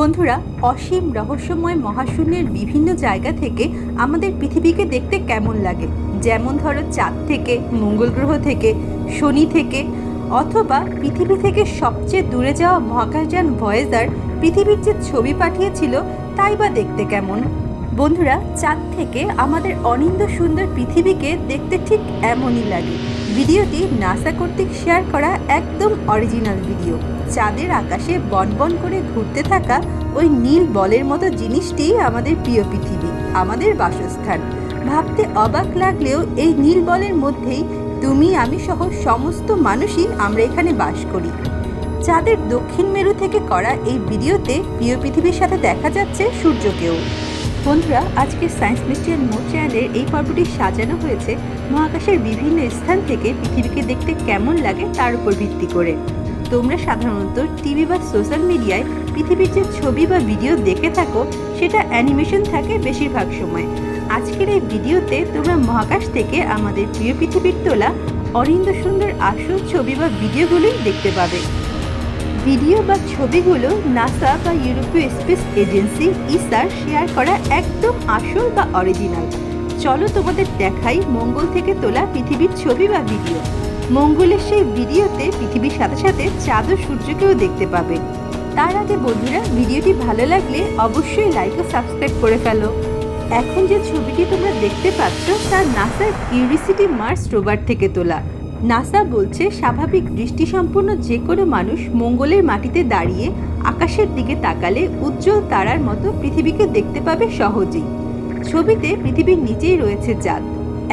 বন্ধুরা, অসীম রহস্যময় মহাশূন্যের বিভিন্ন জায়গা থেকে আমাদের পৃথিবীকে দেখতে কেমন লাগে? যেমন ধরো চাঁদ থেকে মঙ্গল গ্রহ থেকে, শনি থেকে, অথবা পৃথিবী থেকে সবচেয়ে দূরে যাওয়া মহাকাশযান ভয়েজার পৃথিবীর যে ছবি পাঠিয়েছিল, তাই বা দেখতে কেমন? বন্ধুরা, চাঁদ থেকে আমাদের অনিন্দ সুন্দর পৃথিবীকে দেখতে ঠিক এমনই লাগে। ভিডিওটি নাসা কর্তৃক শেয়ার করা একদম অরিজিনাল ভিডিও। চাঁদের আকাশে বনবন করে ঘুরতে থাকা ওই নীল বলের মতো জিনিসটি আমাদের প্রিয় পৃথিবী, আমাদের বাসস্থান। ভাবতে অবাক লাগলেও এই নীল বলের মধ্যেই তুমি, আমি সহ সমস্ত মানুষই আমরা এখানে বাস করি। চাঁদের দক্ষিণ মেরু থেকে করা এই ভিডিওতে প্রিয় পৃথিবীর সাথে দেখা যাচ্ছে সূর্যকেও বন্ধুরা, আজকে সায়েন্স মিস্ট্রিয়ান মোড চ্যানেলের এই পর্বটি সাজানো হয়েছে। মহাকাশের বিভিন্ন স্থান থেকে পৃথিবীকে দেখতে কেমন লাগে তার উপর ভিত্তি করে। তোমরা সাধারণত টিভি বা সোশ্যাল মিডিয়ায় পৃথিবীর যে ছবি বা ভিডিও দেখে থাকো, সেটা অ্যানিমেশন থাকে বেশিরভাগ সময়। আজকের এই ভিডিওতে তোমরা মহাকাশ থেকে আমাদের প্রিয় পৃথিবীর তোলা অরিন্দ সুন্দর আসল ছবি বা ভিডিওগুলোই দেখতে পাবে। ভিডিও বা ছবিগুলো নাসা বা ইউরোপীয় স্পেস এজেন্সি ইসার শেয়ার করা একদম আসল বা অরিজিনাল। চলো তোমাদের দেখাই মঙ্গল থেকে তোলা পৃথিবীর ছবি বা ভিডিও। মঙ্গলের সেই ভিডিওতে পৃথিবীর সাথে সাথে চাঁদ ও সূর্যকেও দেখতে পাবে। তার আগে বন্ধুরা, ভিডিওটি ভালো লাগলে অবশ্যই লাইক ও সাবস্ক্রাইব করে ফেলো। এখন যে ছবিটি তোমরা দেখতে পাচ্ছ, তা নাসার কিউরিসিটি মার্স রোভার থেকে তোলা। নাসা বলছে, স্বাভাবিক দৃষ্টিসম্পন্ন যে কোনো মানুষ মঙ্গলের মাটিতে দাঁড়িয়ে আকাশের দিকে তাকালে উজ্জ্বল তারার মতো পৃথিবীকে দেখতে পাবে সহজেই। ছবিতে পৃথিবীর নিচেই রয়েছে চাঁদ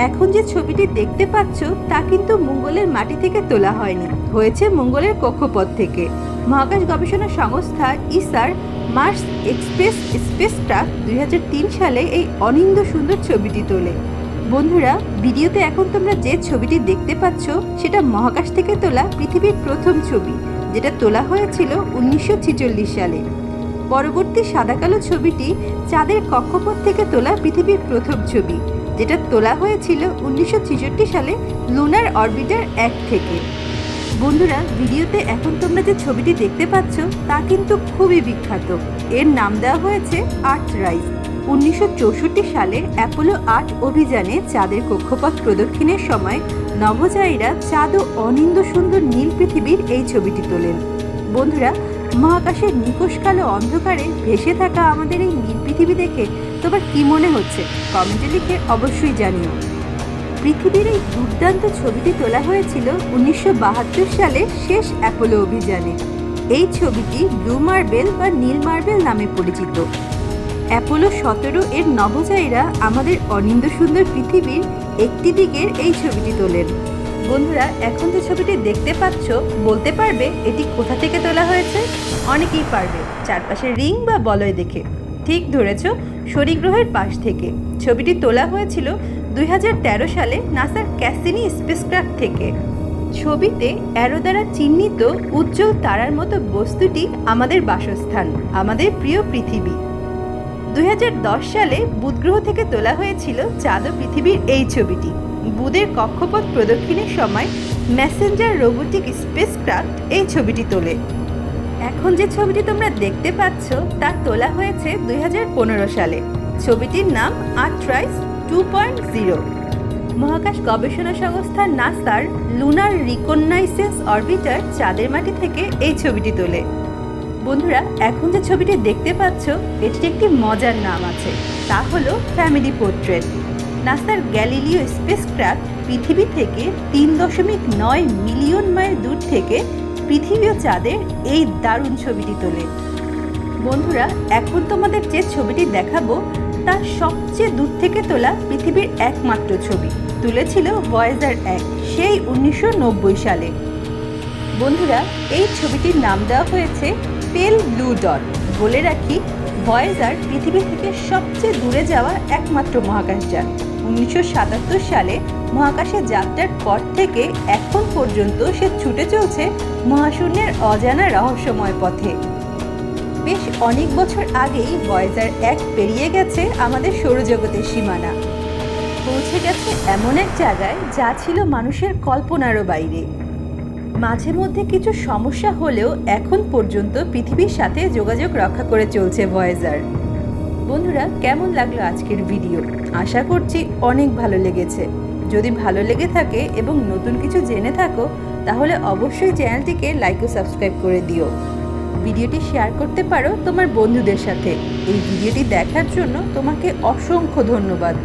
এখন যে ছবিটি দেখতে পাচ্ছ, তা কিন্তু মঙ্গলের মাটি থেকে তোলা হয়নি, হয়েছে মঙ্গলের কক্ষপথ থেকে। মহাকাশ গবেষণা সংস্থা ইসার মার্স এক্সপ্রেস স্পেসক্রাফট দুই সালে এই অনিন্দ সুন্দর ছবিটি তোলে। বন্ধুরা, ভিডিওতে এখন তোমরা যে ছবিটি দেখতে পাচ্ছ, সেটা মহাকাশ থেকে তোলা পৃথিবীর প্রথম ছবি, যেটা তোলা হয়েছিল উনিশশো ছেচল্লিশ সালে। পরবর্তী সাদাকালো ছবিটি চাঁদের কক্ষপথ থেকে তোলা পৃথিবীর প্রথম ছবি, যেটা তোলা হয়েছিল উনিশশো সালে লুনার অরবিটার এক থেকে। বন্ধুরা, ভিডিওতে এখন তোমরা যে ছবিটি দেখতে পাচ্ছ, তা কিন্তু খুবই বিখ্যাত। এর নাম দেওয়া হয়েছে আর্ট রাইজ উনিশশো চৌষট্টি সালে অ্যাপোলো আট অভিযানে চাঁদের কক্ষপথ প্রদক্ষিণের সময় নভোচারীরা চাঁদ ও অনিন্দ সুন্দর নীল পৃথিবীর এই ছবিটি তোলেন। বন্ধুরা, মহাকাশের নিকোষ কালো অন্ধকারে ভেসে থাকা আমাদের এই নীল পৃথিবী দেখে তোমার কি মনে হচ্ছে? কমেন্টে লিখে অবশ্যই জানিও। পৃথিবীর এই দুর্দান্ত ছবিটি তোলা হয়েছিল উনিশশো বাহাত্তর সালে শেষ অ্যাপোলো অভিযানে। এই ছবিটি ব্লু মার্বেল বা নীল মার্বেল নামে পরিচিত। অ্যাপোলো সতেরো এর নভোচারীরা আমাদের অনিন্দ সুন্দর পৃথিবীর একটি দিকের এই ছবিটি তোলেন। বন্ধুরা, এখন যে ছবিটি দেখতে পাচ্ছ, বলতে পারবে এটি কোথা থেকে তোলা হয়েছে? অনেকেই পারবে চারপাশে রিং বা বলয় দেখে। ঠিক ধরেছ শনিগ্রহের পাশ থেকে। ছবিটি তোলা হয়েছিল দুই হাজার তেরো সালে নাসার ক্যাসিনি স্পেসক্রাফট থেকে। ছবিতে অ্যারো দ্বারা চিহ্নিত উজ্জ্বল তারার মতো বস্তুটি আমাদের বাসস্থান, আমাদের প্রিয় পৃথিবী। দুই হাজার দশ সালে বুধ গ্রহ থেকে তোলা হয়েছিল চাঁদ পৃথিবীর এই ছবিটি। বুধের কক্ষপথ প্রদক্ষিণের সময় ম্যাসেঞ্জার রোবোটিক স্পেসক্রাফট এই ছবিটি তোলে। এখন যে ছবিটি তোমরা দেখতে পাচ্ছ, তা তোলা হয়েছে দুই হাজার পনেরো সালে। ছবিটির নাম আর্ট্রাইস টু পয়েন্ট জিরো। মহাকাশ গবেষণা সংস্থা নাসার লুনার রিকন্নাইসেন্স অরবিটার চাঁদের মাটি থেকে এই ছবিটি তোলে। বন্ধুরা, এখন যে ছবিটি দেখতে পাচ্ছ, এটির একটি মজার নাম আছে। তা হলো ফ্যামিলি পোর্ট্রেট। নাসার গ্যালিলিও স্পেস স্পেসক্রাফট পৃথিবী থেকে তিন দশমিক নয় মিলিয়ন মাইল দূর থেকে পৃথিবী ও চাঁদের এই দারুণ ছবিটি তোলে। বন্ধুরা, এখন তোমাদের যে ছবিটি দেখাবো, তা সবচেয়ে দূর থেকে তোলা পৃথিবীর একমাত্র ছবি। তুলেছিল ভয়েজার এক, সেই উনিশশো নব্বই সালে। বন্ধুরা, এই ছবিটির নাম দেওয়া হয়েছে পেল ব্লু ডট। বলে রাখি, ভয়েজার পৃথিবী থেকে সবচেয়ে দূরে যাওয়া একমাত্র মহাকাশযান উনিশশো সাতাত্তর সালে মহাকাশে যাত্রার পর থেকে এখন পর্যন্ত সে ছুটে চলছে মহাশূন্যের অজানা রহস্যময় পথে। বেশ অনেক বছর আগেই ভয়েজার এক পেরিয়ে গেছে আমাদের সৌরজগতের সীমানা। পৌঁছে গেছে এমন এক জায়গায় যা ছিল মানুষের কল্পনারও বাইরে। মাঝে মধ্যে কিছু সমস্যা হলেও এখন পর্যন্ত পৃথিবীর সাথে যোগাযোগ রক্ষা করে চলছে ভয়েজার বন্ধুরা, কেমন লাগল আজকের ভিডিও? আশা করছি অনেক ভালো লেগেছে। যদি ভালো লেগে থাকে এবং নতুন কিছু জেনে থাকো, তাহলে অবশ্যই চ্যানেলটিকে লাইক ও সাবস্ক্রাইব করে দিও। ভিডিওটি শেয়ার করতে পারো তোমার বন্ধুদের সাথে। এই ভিডিওটি দেখার জন্য তোমাকে অসংখ্য ধন্যবাদ।